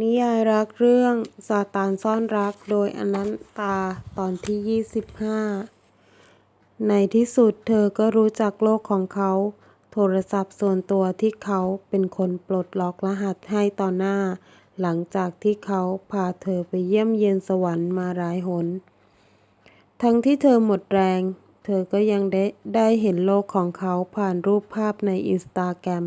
นิยายรักเรื่องซาตานซ่อนรักโดยอนันตาตอนที่ 25 ในที่สุดเธอก็รู้จักโลกของเขา โทรศัพท์ส่วนตัวที่เขาเป็นคนปลดล็อกรหัสให้ต่อหน้า หลังจากที่เขาพาเธอไปเยี่ยมเยียนสวรรค์มาหลายหน ทั้งที่เธอหมดแรง เธอก็ยังได้ได้เห็นโลกของเขาผ่านรูปภาพในอินสตาแกรม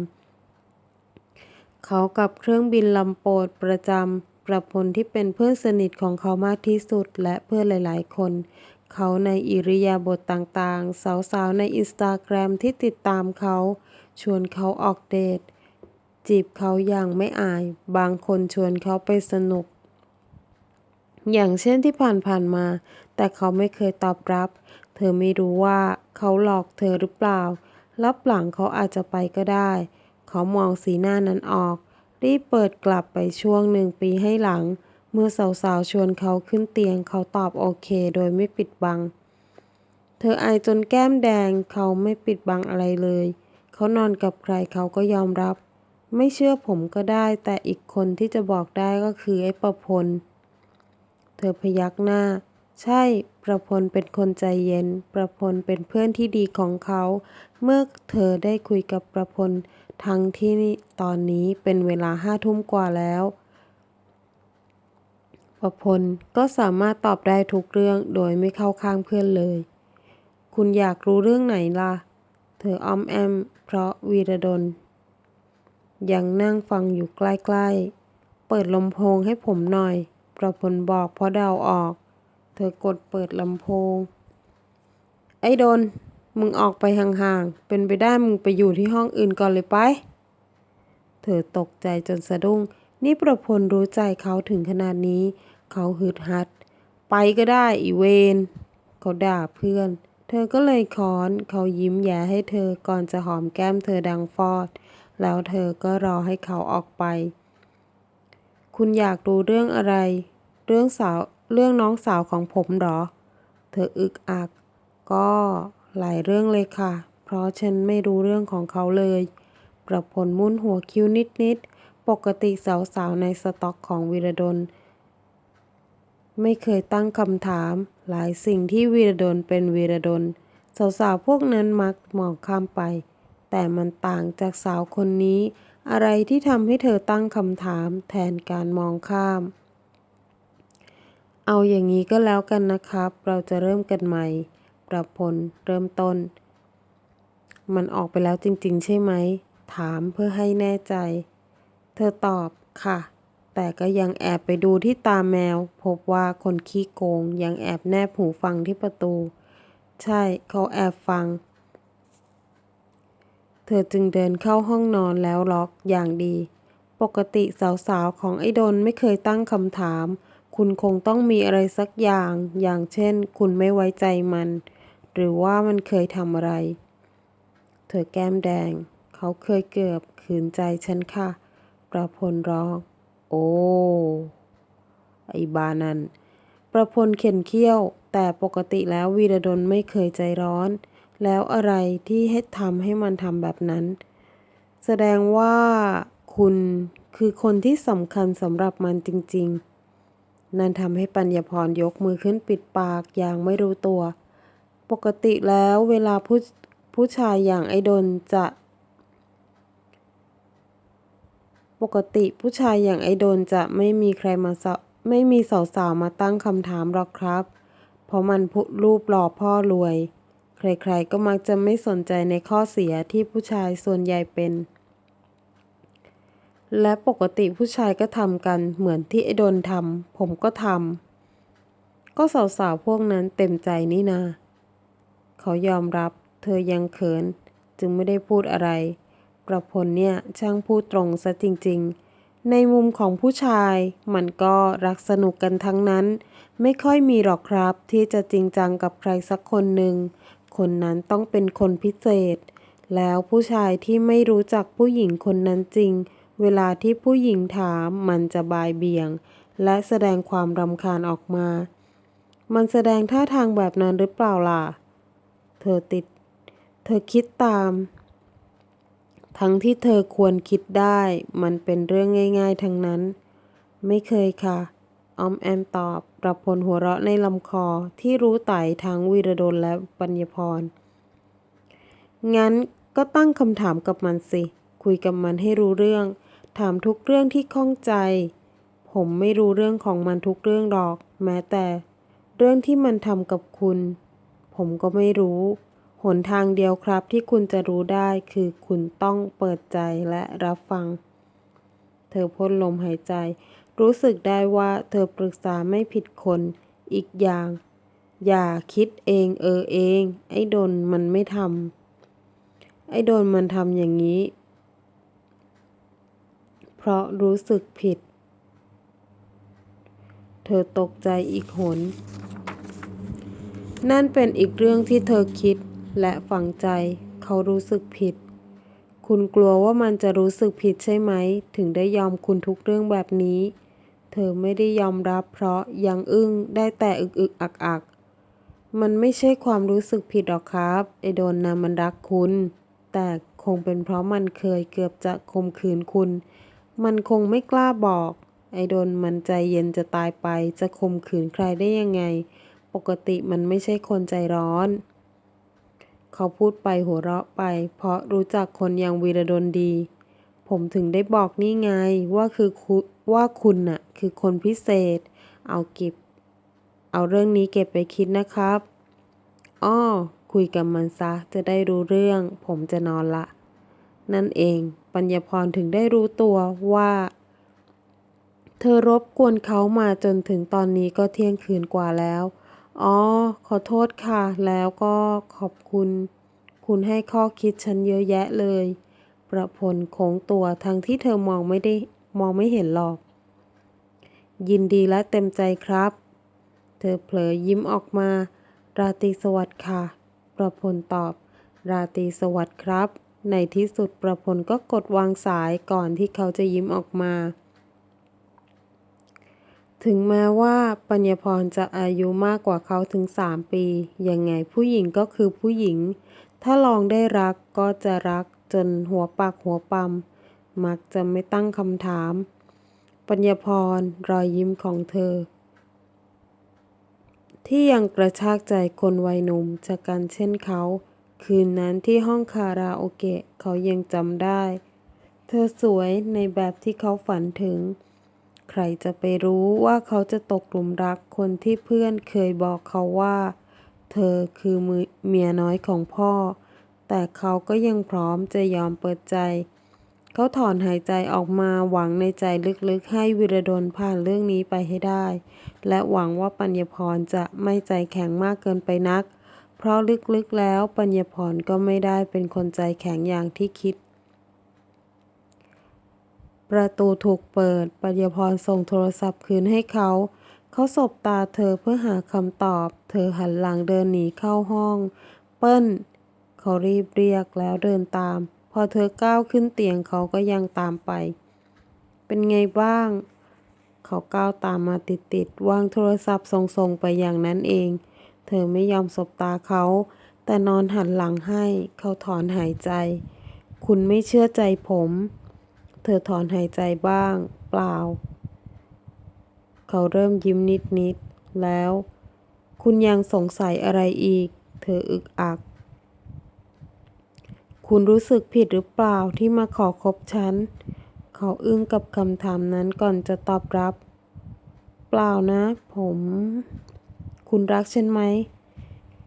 เขากับเครื่องบินลำโปรดประจำประพลที่เป็นเพื่อนสนิทของเขามากที่สุดและเพื่อนหลาย ๆ คน เขาในอิริยาบถต่างๆ สาว ๆ ในอินสตาแกรมที่ติดตามเขา ชวนเขาออกเดท จีบเขาอย่างไม่อาย บางคนชวนเขาไปสนุก อย่างเช่นที่ผ่านๆมา แต่เขาไม่เคยตอบรับ เธอไม่รู้ว่าเขาหลอกเธอหรือเปล่ารับหลังเขาอาจจะไปก็ได้ เขามองสีหน้านั้นออก รีบเปิดกลับไปช่วงหนึ่งปีให้หลัง เมื่อสาวๆชวนเขาขึ้นเตียงเขาตอบโอเคโดยไม่ปิดบัง เธออายจนแก้มแดงเขาไม่ปิดบังอะไรเลย เขานอนกับใครเขาก็ยอมรับ ไม่เชื่อผมก็ได้ แต่อีกคนที่จะบอกได้ก็คือไอ้ประพล เธอพยักหน้า ใช่ประพลเป็นคนใจเย็น ประพลเป็นเพื่อนที่ดีของเขา เมื่อเธอได้คุยกับประพล ทั้งที่ตอนนี้เป็นเวลาห้าทุ่มกว่าแล้ว ประพลก็สามารถตอบได้ทุกเรื่องโดยไม่เข้าข้างเพื่อนเลย คุณอยากรู้เรื่องไหนล่ะ เธออ้อมแอม เพราะวีรดล ยังนั่งฟังอยู่ใกล้ๆ เปิดลำโพงให้ผมหน่อย ประพลบอกเพราะเดาออก เธอกดเปิดลำโพง ไอ้ดน มึงออกไปห่างๆ เป็นไปได้มึงไปอยู่ที่ห้องอื่นก่อนเลยไป เธอตกใจจนสะดุ้ง นี่ประพลรู้ใจเขาถึงขนาดนี้ เขาฮึดฮัด ไปก็ได้อีเวน เขาด่าเพื่อน เธอก็เลยค้อน เขายิ้มแย้ให้เธอก่อนจะหอมแก้มเธอดังฟอด แล้วเธอก็รอให้เขาออกไป คุณอยากรู้เรื่องอะไร เรื่องสาว เรื่องน้องสาวของผมหรอ เธออึกอัก ก็ หลายเรื่องเลยค่ะ เพราะฉันไม่รู้เรื่องของเขาเลย ประพลมุ่นหัวคิ้วนิดๆ ปกติสาวๆในสต็อกของวีรดล ไม่เคยตั้งคำถาม หลายสิ่งที่วีรดลเป็นวีรดล สาวๆพวกนั้นมักมองข้ามไป แต่มันต่างจากสาวคนนี้ อะไรที่ทำให้เธอตั้งคำถามแทนการมองข้าม เอาอย่างนี้ก็แล้วกันนะครับ เราจะเริ่มกันใหม่ ประพลเริ่มต้น มันออกไปแล้วจริง ๆ ใช่ไหม ถามเพื่อให้แน่ใจ เธอตอบค่ะ แต่ก็ยังแอบไปดูที่ตาแมว พบว่าคนขี้โกงยังแอบแนบหูฟังที่ประตู ใช่เขาแอบฟัง เธอจึงเดินเข้าห้องนอนแล้วล็อกอย่างดี ปกติสาวๆของไอ้ดนไม่เคยตั้งคำถามคุณคงต้องมีอะไรสักอย่าง อย่างเช่น คุณไม่ไว้ใจมัน หรือว่ามันเคยทำอะไร เธอแก้มแดง เขาเคยเกือบขืนใจฉันค่ะ ประพลร้อง โอ้ไอ้บานันประพลเข็นเขี้ยว แต่ปกติแล้ววีรดลไม่เคยใจร้อน แล้วอะไรที่ให้ทำให้มันทำแบบนั้น แสดงว่าคุณคือคนที่สำคัญสำหรับมันจริง ๆ นั่นทำให้ปัญญพรยกมือขึ้นปิดปากอย่างไม่รู้ตัว ปกติแล้วเวลาผู้ผู้ชายอย่างไอ้ดนจะ ปกติผู้ชายอย่างไอ้ดนจะไม่มีใครมาไม่มีสาวๆมาตั้งคำถามหรอกครับ เพราะมันพุรูปหล่อพ่อรวย ใครๆก็มักจะไม่สนใจในข้อเสียที่ผู้ชายส่วนใหญ่เป็น และปกติผู้ชายก็ทำกันเหมือนที่ไอ้ดนทำผมก็ทำก็สาวๆพวกนั้นเต็มใจนี่นา เขายอมรับ เธอยังเขิน จึงไม่ได้พูดอะไร ประพลเนี่ยช่างพูดตรงซะจริง ๆ ในมุมของผู้ชาย มันก็รักสนุกกันทั้งนั้น ไม่ค่อยมีหรอกครับ ที่จะจริงจังกับใครสักคนหนึ่ง คนนั้นต้องเป็นคนพิเศษ แล้วผู้ชายที่ไม่รู้จักผู้หญิงคนนั้นจริง เวลาที่ผู้หญิงถามมันจะบายเบี่ยง และแสดงความรำคาญออกมา มันแสดงท่าทางแบบนั้นหรือเปล่าล่ะ เธอติด เธอคิดตาม ทั้งที่เธอควรคิดได้ มันเป็นเรื่องง่าย ๆ ทั้งนั้น ไม่เคยค่ะ ออมแอมตอบประพลหัวเราะในลำคอที่รู้ไต่ทั้งวีรดลและปัญญพร งั้นก็ตั้งคำถามกับมันสิ คุยกับมันให้รู้เรื่อง ถามทุกเรื่องที่ข้องใจ ผมไม่รู้เรื่องของมันทุกเรื่องหรอก แม้แต่ เรื่องที่มันทำกับคุณ ผมก็ไม่รู้ หนทางเดียวครับที่คุณจะรู้ได้คือคุณต้องเปิดใจและรับฟัง เธอพ่นลมหายใจ รู้สึกได้ว่าเธอปรึกษาไม่ผิดคน อีกอย่าง อย่าคิดเองเออเอง ไอ้ดนมันไม่ทำไอ้โดนมันทำอย่างนี้ เพราะรู้สึกผิด เธอตกใจอีกหน นั่นเป็นอีกเรื่องที่เธอคิดและฝังใจ เขารู้สึกผิด คุณกลัวว่ามันจะรู้สึกผิดใช่ไหม ถึงได้ยอมคุณทุกเรื่องแบบนี้ เธอไม่ได้ยอมรับเพราะยังอึ้งได้แต่อึกอึกอักอักมันไม่ใช่ความรู้สึกผิดหรอกครับไอโดนนะมันรักคุณ แต่คงเป็นเพราะมันเคยเกือบจะข่มขืนคุณ มันคงไม่กล้าบอก ไอโดนมันใจเย็นจะตายไปจะข่มขืนใครได้ยังไง ปกติมันไม่ใช่คนใจร้อน เขาพูดไปหัวเราะไป เพราะรู้จักคนอย่างวีรดลดี ผมถึงได้บอกนี่ไงว่าคือคุว่าคุณน่ะคือคนพิเศษ เอาเก็บ เอาเรื่องนี้เก็บไปคิดนะครับ อ้อ คุยกับมันซะจะได้รู้เรื่อง ผมจะนอนละ นั่นเอง ปัญญาพรถึงได้รู้ตัวว่าเธอรบกวนเขามาจนถึงตอนนี้ก็เที่ยงคืนกว่าแล้ว อ๋อ ขอโทษค่ะ แล้วก็ขอบคุณ คุณให้ข้อคิดฉันเยอะแยะเลย ประพลโค้งตัวทั้งที่เธอมองไม่ได้มองไม่เห็นหรอก ยินดีและเต็มใจครับ เธอเผลอยิ้มออกมา ราตรีสวัสดิ์ค่ะ ประพลตอบ ราตรีสวัสดิ์ครับ ในที่สุดประพลก็กดวางสายก่อนที่เขาจะยิ้มออกมา ถึงแม้ว่าปัญญาพรจะอายุมากกว่าเขาถึงสามปี ยังไงผู้หญิงก็คือผู้หญิง ถ้าลองได้รักก็จะรักจนหัวปากหัวปั๊มมักจะไม่ตั้งคำถาม ปัญญาพรรอยยิ้มของเธอ ที่ยังกระชากใจคนวัยหนุ่มจากกันเช่นเขา คืนนั้นที่ห้องคาราโอเกะเขายังจำได้ เธอสวยในแบบที่เขาฝันถึง ใครจะไปรู้ว่าเขาจะตกหลุมรักคนที่เพื่อนเคยบอกเขาว่า เธอคือเมียน้อยของพ่อ แต่เขาก็ยังพร้อมจะยอมเปิดใจ เขาถอนหายใจออกมาหวังในใจลึกๆ ให้วิรดลผ่านเรื่องนี้ไปให้ได้ และหวังว่าปัญญาพรจะไม่ใจแข็งมากเกินไปนัก เพราะลึกๆแล้วปัญญาพรก็ไม่ได้เป็นคนใจแข็งอย่างที่คิด ประตูถูกเปิด ปัญญพรส่งโทรศัพท์คืนให้เขา เขาสบตาเธอเพื่อหาคำตอบ เธอหันหลังเดินหนีเข้าห้อง เปิ้ล เขารีบเรียกแล้วเดินตาม พอเธอก้าวขึ้นเตียงเขาก็ยังตามไป เป็นไงบ้าง เขาก้าวตามมาติดๆ วางโทรศัพท์ส่งๆไปอย่างนั้นเอง เธอไม่ยอมสบตาเขา แต่นอนหันหลังให้ เขาถอนหายใจ คุณไม่เชื่อใจผม เธอถอนหายใจบ้าง เปล่า เขาเริ่มยิ้มนิดๆแล้ว คุณยังสงสัยอะไรอีก เธออึกอัก คุณรู้สึกผิดหรือเปล่าที่มาขอคบฉัน เขาอึ้งกับคำถามนั้นก่อนจะตอบรับ เปล่านะ ผม คุณรักฉันไหม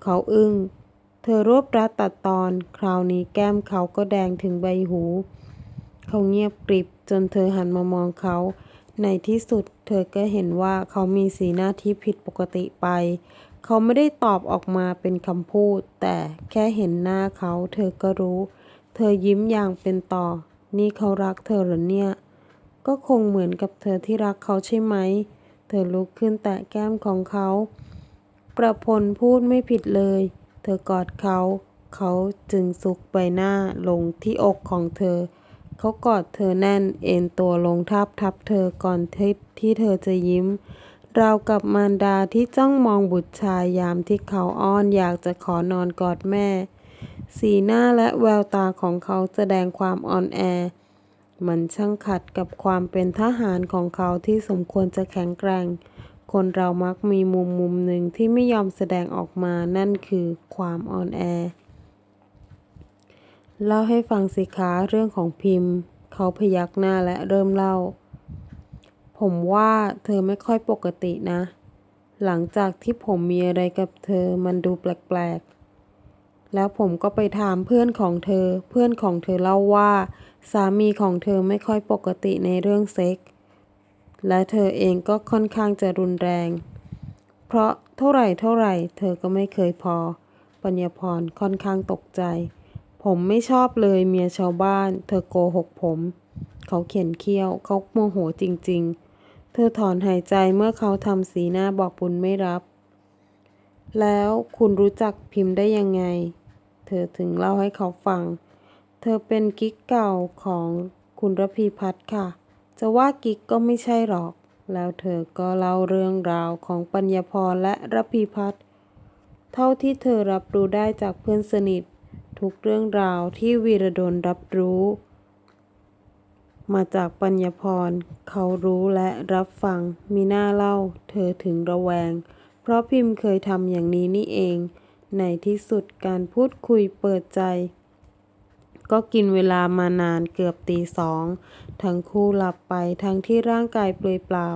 เขาอึ้ง เธอรวบรัดตัดตอน คราวนี้แก้มเขาก็แดงถึงใบหู เขาเงียบกริบจนเธอหันมามองเขา ในที่สุดเธอก็เห็นว่าเขามีสีหน้าที่ผิดปกติไป เขาไม่ได้ตอบออกมาเป็นคำพูด แต่แค่เห็นหน้าเขาเธอก็รู้ เธอยิ้มอย่างเป็นต่อ นี่เขารักเธอหรือเนี่ย ก็คงเหมือนกับเธอที่รักเขาใช่ไหม เธอลุกขึ้นแตะแก้มของเขา ประพลพูดไม่ผิดเลย เธอกอดเขา เขาจึงซุกใบหน้าลงที่อกของเธอ เขากอดเธอแน่นเอ็นตัวลงทับทับเธอก่อนที่ที่เธอจะยิ้มราวกับมารดาที่จ้องมองบุตรชายยามที่เขาอ้อนอยากจะขอนอนกอดแม่ สีหน้าและแววตาของเขาแสดงความอ่อนแอ มันช่างขัดกับความเป็นทหารของเขาที่สมควรจะแข็งแกร่ง คนเรามักมีมุมมุมหนึ่งที่ไม่ยอมแสดงออกมานั่นคือความอ่อนแอ เล่าให้ฟังสิคะเรื่องของพิมพ์ เขาพยักหน้าและเริ่มเล่า ผมว่าเธอไม่ค่อยปกตินะ หลังจากที่ผมมีอะไรกับเธอมันดูแปลกๆ แล้วผมก็ไปถามเพื่อนของเธอ เพื่อนของเธอเล่าว่า สามีของเธอไม่ค่อยปกติในเรื่องเซ็กส์และเธอเองก็ค่อนข้างจะรุนแรง เพราะเท่าไหร่เท่าไหร่ เธอก็ไม่เคยพอ ปัญญาพรค่อนข้างตกใจ ผมไม่ชอบเลยเมียชาวบ้าน เธอโกหกผม เขาเข็นเขี้ยวเขาโมโหจริง ๆ เธอถอนหายใจเมื่อเขาทำสีหน้าบอกบุญไม่รับ แล้วคุณรู้จักพิมพ์ได้ยังไง เธอถึงเล่าให้เขาฟัง เธอเป็นกิ๊กเก่าของคุณรพีพัฒน์ค่ะ จะว่ากิ๊กก็ไม่ใช่หรอก แล้วเธอก็เล่าเรื่องราวของปัญญาพรและรพีพัฒน์เท่าที่เธอรับรู้ได้จากเพื่อนสนิท ทุกเรื่องราวที่วีรดลรับรู้ มาจากปัญญพร เขารู้และรับฟังมีหน้าเล่า เธอถึงระแวง เพราะพิมพ์เคยทำอย่างนี้นี่เอง ในที่สุดการพูดคุยเปิดใจ ก็กินเวลามานานเกือบตีสอง ทั้งคู่หลับไปทั้งที่ร่างกายเปลือยเปล่า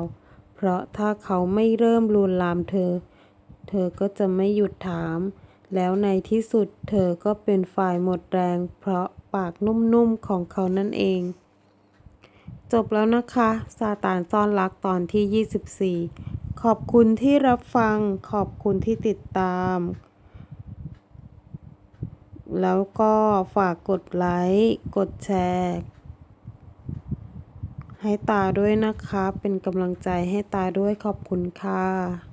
เพราะถ้าเขาไม่เริ่มลวนลามเธอ เธอก็จะไม่หยุดถาม แล้วในที่สุดเธอก็เป็นฝ่ายหมดแรง เพราะปากนุ่มๆของเขานั่นเอง จบแล้วนะคะซาตานซ่อนรักตอนที่ 24 ขอบคุณที่รับฟัง ขอบคุณที่ติดตาม แล้วก็ฝากกดไลค์ กดแชร์ ให้ตาด้วยนะคะ เป็นกำลังใจให้ตาด้วยขอบคุณค่ะ